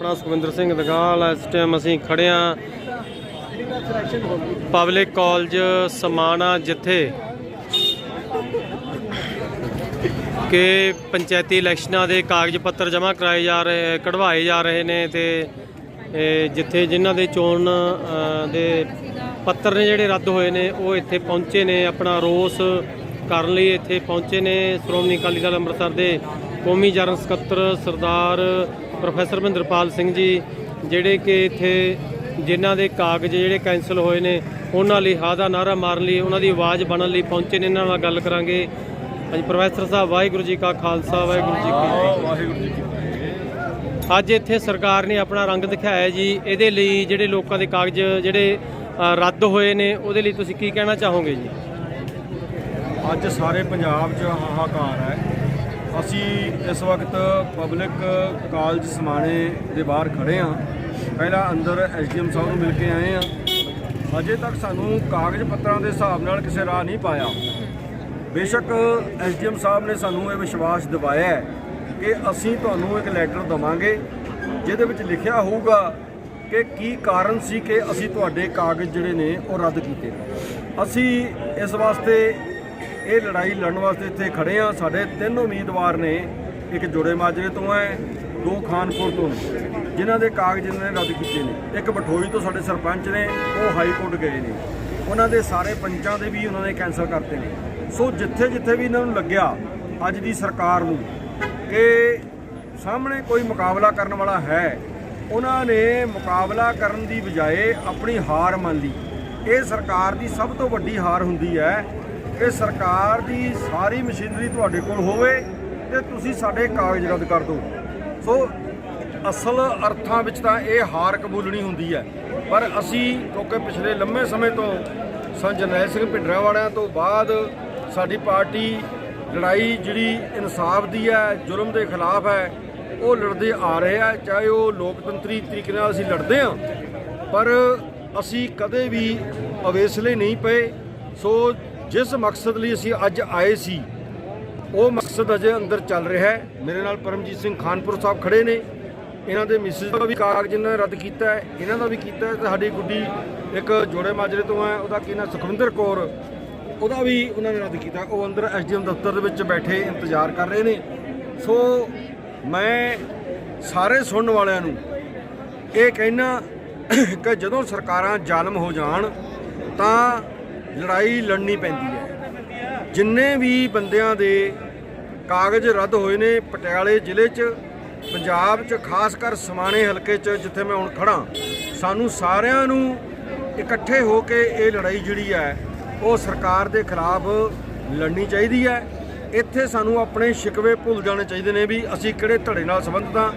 ਆਪਣਾ ਸੁਖਵਿੰਦਰ ਸਿੰਘ ਦਗਾਲ, ਇਸ ਟਾਈਮ ਅਸੀਂ ਖੜੇ ਹਾਂ ਪਬਲਿਕ ਕਾਲਜ ਸਮਾਣਾ, ਜਿੱਥੇ ਕਿ ਪੰਚਾਇਤੀ ਇਲੈਕਸ਼ਨਾਂ ਦੇ ਕਾਗਜ਼ ਪੱਤਰ ਜਮ੍ਹਾਂ ਕਰਾਏ ਜਾ ਰਹੇ, ਕਢਵਾਏ ਜਾ ਰਹੇ ਨੇ ਤੇ ਜਿੱਥੇ ਜਿਨ੍ਹਾਂ ਦੇ ਚੋਣ ਦੇ ਪੱਤਰ ਨੇ ਜਿਹੜੇ ਰੱਦ ਹੋਏ ਨੇ, ਉਹ ਇੱਥੇ ਪਹੁੰਚੇ ਨੇ, ਆਪਣਾ ਰੋਸ ਕਰਨ ਲਈ ਇੱਥੇ ਪਹੁੰਚੇ ਨੇ। ਸ਼੍ਰੋਮਣੀ ਅਕਾਲੀ ਦਲ ਅੰਮ੍ਰਿਤਸਰ ਦੇ ਕੌਮੀ ਜਨਰਲ ਸਕੱਤਰ ਸਰਦਾਰ ਪ੍ਰੋਫੈਸਰ ਮਹਿੰਦਰਪਾਲ ਸਿੰਘ ਜੀ ਜਿਹੜੇ ਕਿ ਇੱਥੇ ਜਿਨ੍ਹਾਂ ਦੇ ਕਾਗਜ਼ ਜਿਹੜੇ ਕੈਂਸਲ ਹੋਏ ਨੇ ਉਹਨਾਂ ਲਈ ਹਾਂ ਦਾ ਨਾਰਾ ਮਾਰਨ ਲਈ ਉਹਨਾਂ ਦੀ ਆਵਾਜ਼ ਬਣਨ ਲਈ ਪਹੁੰਚੇ ਨੇ। ਇਹਨਾਂ ਨਾਲ ਗੱਲ ਕਰਾਂਗੇ। ਹਾਂਜੀ ਪ੍ਰੋਫੈਸਰ ਸਾਹਿਬ ਵਾਹਿਗੁਰੂ ਜੀ ਕਾ ਖਾਲਸਾ ਵਾਹਿਗੁਰੂ ਜੀ ਕੀ ਫਤਿਹ। ਵਾਹਿਗੁਰੂ ਜੀ ਕੀ ਅੱਜ ਇੱਥੇ ਸਰਕਾਰ ਨੇ ਆਪਣਾ ਰੰਗ ਦਿਖਾਇਆ ਜੀ। ਇਹਦੇ ਲਈ ਜਿਹੜੇ ਲੋਕਾਂ ਦੇ ਕਾਗਜ਼ ਜਿਹੜੇ ਰੱਦ ਹੋਏ ਨੇ ਉਹਦੇ ਲਈ ਤੁਸੀਂ ਕੀ ਕਹਿਣਾ ਚਾਹੋਗੇ ਜੀ? ਅੱਜ ਸਾਰੇ ਪੰਜਾਬ 'ਚ ਹਾਹਾਕਾਰ ਹੈ। ਅਸੀਂ ਇਸ ਵਕਤ ਪਬਲਿਕ ਕਾਲਜ ਸਮਾਣੇ ਦੇ ਬਾਹਰ ਖੜੇ ਹਾਂ। ਪਹਿਲਾਂ ਅੰਦਰ ਐਸਡੀਐਮ ਸਾਹਿਬ ਨੂੰ ਮਿਲ ਕੇ ਆਏ ਹਾਂ। ਅਜੇ ਤੱਕ ਸਾਨੂੰ ਕਾਗਜ਼ ਪੱਤਰਾਂ ਦੇ ਹਿਸਾਬ ਨਾਲ ਕਿਸੇ ਰਾਹ ਨਹੀਂ ਪਾਇਆ। ਬੇਸ਼ੱਕ ਐਸਡੀਐਮ ਸਾਹਿਬ ਨੇ ਸਾਨੂੰ ਇਹ ਵਿਸ਼ਵਾਸ ਦਿਵਾਇਆ ਹੈ ਕਿ ਅਸੀਂ ਤੁਹਾਨੂੰ ਇੱਕ ਲੈਟਰ ਦਵਾਂਗੇ, ਜਿਹਦੇ ਵਿੱਚ ਲਿਖਿਆ ਹੋਊਗਾ ਕਿ ਕੀ ਕਾਰਨ ਸੀ ਕਿ ਅਸੀਂ ਤੁਹਾਡੇ ਕਾਗਜ਼ ਜਿਹੜੇ ਨੇ ਉਹ ਰੱਦ ਕੀਤੇ। ਅਸੀਂ ਇਸ ਵਾਸਤੇ ਇਹ ਲੜਾਈ ਲੜਨ ਵਾਸਤੇ ਇੱਥੇ ਖੜੇ ਆ ਸਾਡੇ ਤਿੰਨ ਉਮੀਦਵਾਰ ਨੇ, ਇੱਕ ਜੋੜੇ ਮਾਜਰੇ ਤੋਂ ਹੈ, ਦੋ ਖਾਨਪੁਰ ਤੋਂ ਨੇ। ਜਿਨ੍ਹਾਂ ਦੇ ਕਾਗਜ਼ ਇਹਨਾਂ ਨੇ ਰੱਦ ਕੀਤੇ ਨੇ। ਇੱਕ ਬਠੋਈ ਤੋਂ ਸਾਡੇ ਸਰਪੰਚ ਨੇ, ਉਹ ਹਾਈ ਕੋਰਟ ਗਏ ਨੇ। ਉਹਨਾਂ ਦੇ ਸਾਰੇ ਪੰਚਾਂ ਦੇ ਵੀ ਉਹਨਾਂ ਨੇ ਕੈਂਸਲ ਕਰਤੇ ਨੇ। ਸੋ ਜਿੱਥੇ ਜਿੱਥੇ ਵੀ ਇਹਨਾਂ ਨੂੰ ਲੱਗਿਆ, ਅੱਜ ਦੀ ਸਰਕਾਰ ਨੂੰ, ਕਿ ਸਾਹਮਣੇ ਕੋਈ ਮੁਕਾਬਲਾ ਕਰਨ ਵਾਲਾ ਹੈ, ਉਹਨਾਂ ਨੇ ਮੁਕਾਬਲਾ ਕਰਨ ਦੀ ਬਜਾਏ ਆਪਣੀ ਹਾਰ ਮੰਨ ਲਈ। ਇਹ ਸਰਕਾਰ ਦੀ ਸਭ ਤੋਂ ਵੱਡੀ ਹਾਰ ਹੁੰਦੀ ਹੈ ਕਿ ਸਰਕਾਰ ਦੀ ਸਾਰੀ ਮਸ਼ੀਨਰੀ ਤੁਹਾਡੇ ਕੋਲ ਹੋਵੇ ਤੇ ਤੁਸੀਂ ਸਾਡੇ ਕਾਗਜ਼ ਰੱਦ ਕਰ ਦਿਓ। ਸੋ ਅਸਲ ਅਰਥਾਂ ਵਿੱਚ ਤਾਂ ਇਹ ਹਾਰ ਕਬੂਲਣੀ ਹੁੰਦੀ ਹੈ। ਪਰ ਅਸੀਂ ਕਿਉਂਕਿ ਪਿਛਲੇ ਲੰਮੇ ਸਮੇਂ ਤੋਂ ਸੰਤ ਜਰਨੈਲ ਸਿੰਘ ਭਿੰਡਰਾਂ ਵਾਲਿਆਂ ਤੋਂ ਬਾਅਦ ਸਾਡੀ ਪਾਰਟੀ ਲੜਾਈ ਜਿਹੜੀ ਇਨਸਾਫ ਦੀ ਹੈ, ਜ਼ੁਲਮ ਦੇ ਖਿਲਾਫ ਹੈ, ਉਹ ਲੜਦੇ ਆ ਰਹੇ ਆ ਚਾਹੇ ਉਹ ਲੋਕਤੰਤਰੀ ਤਰੀਕੇ ਨਾਲ ਅਸੀਂ ਲੜਦੇ ਆ ਪਰ ਅਸੀਂ ਕਦੇ ਵੀ ਅਵੇਸਲੇ ਨਹੀਂ ਪਏ। ਸੋ ਜਿਸ ਮਕਸਦ ਲਈ ਅਸੀਂ ਅੱਜ ਆਏ ਸੀ, ਉਹ ਮਕਸਦ ਅਜੇ ਅੰਦਰ ਚੱਲ ਰਿਹਾ ਹੈ। ਮੇਰੇ ਨਾਲ ਪਰਮਜੀਤ ਸਿੰਘ ਖਾਨਪੁਰ ਸਾਹਿਬ ਖੜੇ ਨੇ। ਇਹਨਾਂ ਦੇ ਮਿਸਿਸ ਦਾ ਵੀ ਕਾਗਜ਼ ਇਹਨਾਂ ਨੇ ਰੱਦ ਕੀਤਾ ਹੈ। ਇਹਨਾਂ ਦਾ ਵੀ ਕੀਤਾ ਹੈ। ਤੇ ਸਾਡੀ ਗੁੱਡੀ ਇੱਕ ਜੋੜੇ ਮਾਜਰੇ ਤੋਂ ਹੈ। ਉਹਦਾ ਕੀ ਨਾਮ ਸੁਖਵਿੰਦਰ ਕੌਰ। ਉਹਦਾ ਵੀ ਉਹਨਾਂ ਨੇ ਰੱਦ ਕੀਤਾ। ਉਹ ਅੰਦਰ ਐਸਡੀਐਮ ਦਫ਼ਤਰ ਦੇ ਵਿੱਚ ਬੈਠੇ ਇੰਤਜ਼ਾਰ ਕਰ ਰਹੇ ਨੇ। ਸੋ ਮੈਂ ਸਾਰੇ ਸੁਣਨ ਵਾਲਿਆਂ ਨੂੰ ਇਹ ਕਹਿਣਾ ਕਿ ਜਦੋਂ ਸਰਕਾਰਾਂ ਜ਼ਾਲਮ ਹੋ ਜਾਣ, ਤਾਂ ਲੜਾਈ ਲੜਨੀ ਪੈਂਦੀ ਹੈ। ਜਿੰਨੇ ਵੀ ਬੰਦਿਆਂ ਦੇ ਕਾਗਜ਼ ਰੱਦ ਹੋਏ ਨੇ, ਪਟਿਆਲੇ ਜ਼ਿਲ੍ਹੇ 'ਚ, ਪੰਜਾਬ 'ਚ, ਖਾਸ ਕਰ ਸਮਾਣੇ ਹਲਕੇ 'ਚ, ਜਿੱਥੇ ਮੈਂ ਹੁਣ ਖੜਾ ਸਾਨੂੰ ਸਾਰਿਆਂ ਨੂੰ ਇਕੱਠੇ ਹੋ ਕੇ ਇਹ ਲੜਾਈ ਜਿਹੜੀ ਹੈ, ਉਹ ਸਰਕਾਰ ਦੇ ਖਿਲਾਫ ਲੜਨੀ ਚਾਹੀਦੀ ਹੈ। ਇੱਥੇ ਸਾਨੂੰ ਆਪਣੇ ਸ਼ਿਕਵੇ ਭੁੱਲ ਜਾਣੇ ਚਾਹੀਦੇ ਨੇ ਵੀ ਅਸੀਂ ਕਿਹੜੇ ਧੜੇ ਨਾਲ ਸੰਬੰਧਿਤ ਹਾਂ।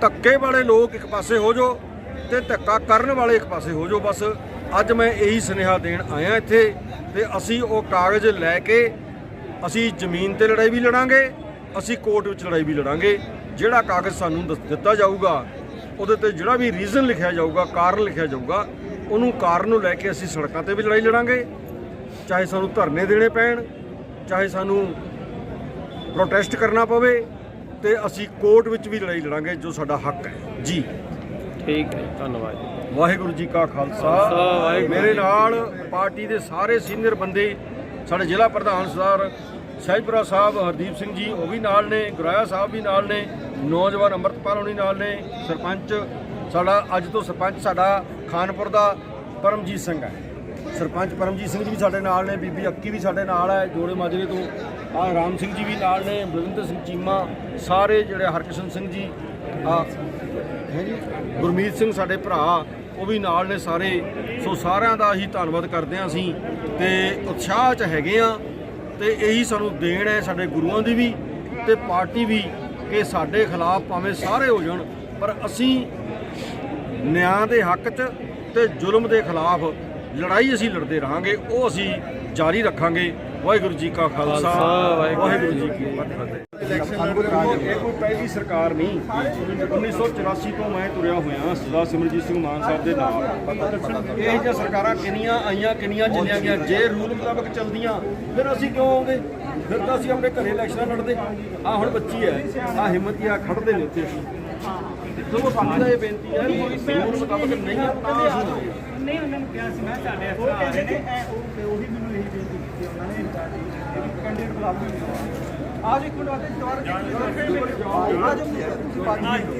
ਧੱਕੇ ਵਾਲੇ ਲੋਕ ਇੱਕ ਪਾਸੇ ਹੋ ਜਾਓ ਤੇ ਧੱਕਾ ਕਰਨ ਵਾਲੇ ਇੱਕ ਪਾਸੇ ਹੋ ਜਾਓ ਬਸ। ਅੱਜ ਮੈਂ ਇਹੀ ਸੁਨੇਹਾ ਦੇਣ ਆਇਆ ਇੱਥੇ ਤੇ ਅਸੀਂ ਉਹ ਕਾਗਜ਼ ਲੈ ਕੇ ਅਸੀਂ ਜ਼ਮੀਨ ਤੇ ਲੜਾਈ ਵੀ ਲੜਾਂਗੇ, ਅਸੀਂ ਕੋਰਟ ਵਿੱਚ ਲੜਾਈ ਵੀ ਲੜਾਂਗੇ। ਜਿਹੜਾ ਕਾਗਜ਼ ਸਾਨੂੰ ਦੱਸ- ਦਿੱਤਾ ਜਾਊਗਾ, ਉਹਦੇ ਤੇ ਜਿਹੜਾ ਵੀ ਰੀਜ਼ਨ ਲਿਖਿਆ ਜਾਊਗਾ, ਕਾਰਨ ਲਿਖਿਆ ਜਾਊਗਾ, ਉਹਨੂੰ ਕਾਰਨ ਨੂੰ ਲੈ ਕੇ ਅਸੀਂ ਸੜਕਾਂ ਤੇ ਵੀ ਲੜਾਈ ਲੜਾਂਗੇ। ਚਾਹੇ ਸਾਨੂੰ ਧਰਨੇ ਦੇਣੇ ਪੈਣ, ਚਾਹੇ ਸਾਨੂੰ ਪ੍ਰੋਟੈਸਟ ਕਰਨਾ ਪਵੇ ਤੇ ਅਸੀਂ ਕੋਰਟ ਵਿੱਚ ਵੀ ਲੜਾਈ ਲੜਾਂਗੇ, ਜੋ ਸਾਡਾ ਹੱਕ ਹੈ। ਜੀ। ਠੀਕ ਹੈ ਜੀ, ਧੰਨਵਾਦ ਜੀ। ਵਾਹਿਗੁਰੂ ਜੀ ਕਾ ਖਾਲਸਾ। ਵਾਹਿਗੁਰੂ ਮੇਰੇ ਨਾਲ ਪਾਰਟੀ ਦੇ ਸਾਰੇ ਸੀਨੀਅਰ ਬੰਦੇ ਸਾਡੇ ਜ਼ਿਲ੍ਹਾ ਪ੍ਰਧਾਨ ਸਰਦਾਰ ਸਹਿਜਪੁਰਾ ਸਾਹਿਬ ਹਰਦੀਪ ਸਿੰਘ ਜੀ ਉਹ ਵੀ ਨਾਲ ਨੇ ਗੁਰਾਇਆ ਸਾਹਿਬ ਵੀ ਨਾਲ ਨੇ ਨੌਜਵਾਨ ਅੰਮ੍ਰਿਤਪਾਲ ਹੋਣੀ ਨਾਲ ਨੇ ਸਰਪੰਚ ਸਾਡਾ ਅੱਜ ਤੋਂ ਸਰਪੰਚ ਸਾਡਾ ਖਾਨਪੁਰ ਦਾ ਪਰਮਜੀਤ ਸਿੰਘ ਹੈ। ਸਰਪੰਚ ਪਰਮਜੀਤ ਸਿੰਘ ਜੀ ਵੀ ਸਾਡੇ ਨਾਲ ਨੇ ਬੀਬੀ ਅੱਕੀ ਵੀ ਸਾਡੇ ਨਾਲ ਹੈ ਜੋੜੇ ਮਾਜਰੇ ਤੋਂ ਆ ਰਾਮ ਸਿੰਘ ਜੀ ਵੀ ਨਾਲ ਨੇ ਬਲਵਿੰਦਰ ਸਿੰਘ ਚੀਮਾ ਸਾਰੇ ਜਿਹੜੇ ਹਰਕਿਸ਼ਨ ਸਿੰਘ ਜੀ ਆ ਗੁਰਮੀਤ ਸਿੰਘ ਸਾਡੇ ਭਰਾ, ਉਹ ਵੀ ਨਾਲ ਨੇ ਸਾਰੇ। ਸੋ ਸਾਰਿਆਂ ਦਾ ਹੀ ਧੰਨਵਾਦ ਕਰਦੇ ਹਾਂ ਅਸੀਂ ਤੇ ਉਤਸ਼ਾਹ 'ਚ ਹੈਗੇ ਆ ਤੇ ਇਹੀ ਸਾਨੂੰ ਦੇਣ ਹੈ ਸਾਡੇ ਗੁਰੂਆਂ ਦੀ ਵੀ ਤੇ ਪਾਰਟੀ ਵੀ ਕਿ ਸਾਡੇ ਖਿਲਾਫ ਭਾਵੇਂ ਸਾਰੇ ਹੋ ਜਾਣ, ਪਰ ਅਸੀਂ ਨਿਆਂ ਦੇ ਹੱਕ 'ਚ ਤੇ ਜ਼ੁਲਮ ਦੇ ਖਿਲਾਫ ਲੜਾਈ ਅਸੀਂ ਲੜਦੇ ਰਹਾਂਗੇ ਉਹ ਅਸੀਂ ਜਾਰੀ ਰੱਖਾਂਗੇ। ਵਾਹਿਗੁਰੂ ਜੀ ਕਾ ਖਾਲਸਾ ਵਾਹਿਗੁਰੂ ਜੀ ਕੀ ਫਤਿਹ। ਇਲੈਕਸ਼ਨ ਇਹ ਕੋਈ ਪਹਿਲੀ ਸਰਕਾਰ ਨਹੀਂ। 1984 ਤੋਂ ਮੈਂ ਤੁਰਿਆ ਹੋਇਆ ਸਰਦਾਰ ਸਿਮਰਜੀਤ ਸਿੰਘ ਮਾਨ ਸਾਹਿਬ ਦੇ ਨਾਲ। ਇਹ ਜਿਹੀਆਂ ਸਰਕਾਰਾਂ ਕਿੰਨੀਆਂ ਆਈਆਂ ਕਿੰਨੀਆਂ ਜਿੰਨੀਆਂ ਗਿਆ ਜੇ ਰੂਲ ਮੁਤਾਬਕ ਚੱਲਦੀਆਂ ਫਿਰ ਅਸੀਂ ਕਿਉਂ ਆਉਂਦੇ? ਫਿਰ ਤਾਂ ਅਸੀਂ ਆਪਣੇ ਘਰੇ ਇਲੈਕਸ਼ਨਾਂ ਲੜਦੇ। ਆ ਹੁਣ ਬੱਚੀ ਹੈ ਆ ਹਿੰਮਤ ਆ ਖੜਦੇ ਨੇ ਉੱਥੇ। ਅਸੀਂ ਚਲੋ ਸਾਡੀ ਤਾਂ ਇਹ ਬੇਨਤੀ ਹੈ ਕੋਈ ਕਾਨੂੰਨ ਮੁਤਾਬਕ ਨਹੀਂ ਹੈ ਤਾਂ ਅਸੀਂ ਨਹੀਂ ਉਹਨਾਂ ਨੂੰ ਕਿਹਾ ਸੀ ਮੈਂ ਸਾਡੇ ਆ ਰਹੇ ਨੇ। ਇਹ ਉਹ ਉਹੀ ਮੈਨੂੰ ਇਹੀ ਬੇਨਤੀ ਕੀਤੀ ਉਹਨਾਂ ਨੇ ਕੈਂਡੀਡੇਟ ਬੁਲਾ ਆਜ ਇੱਕ ਮਿੰਟ ਵਾਸਤੇ ਜਵਾਰ ਆ ਜਾਓ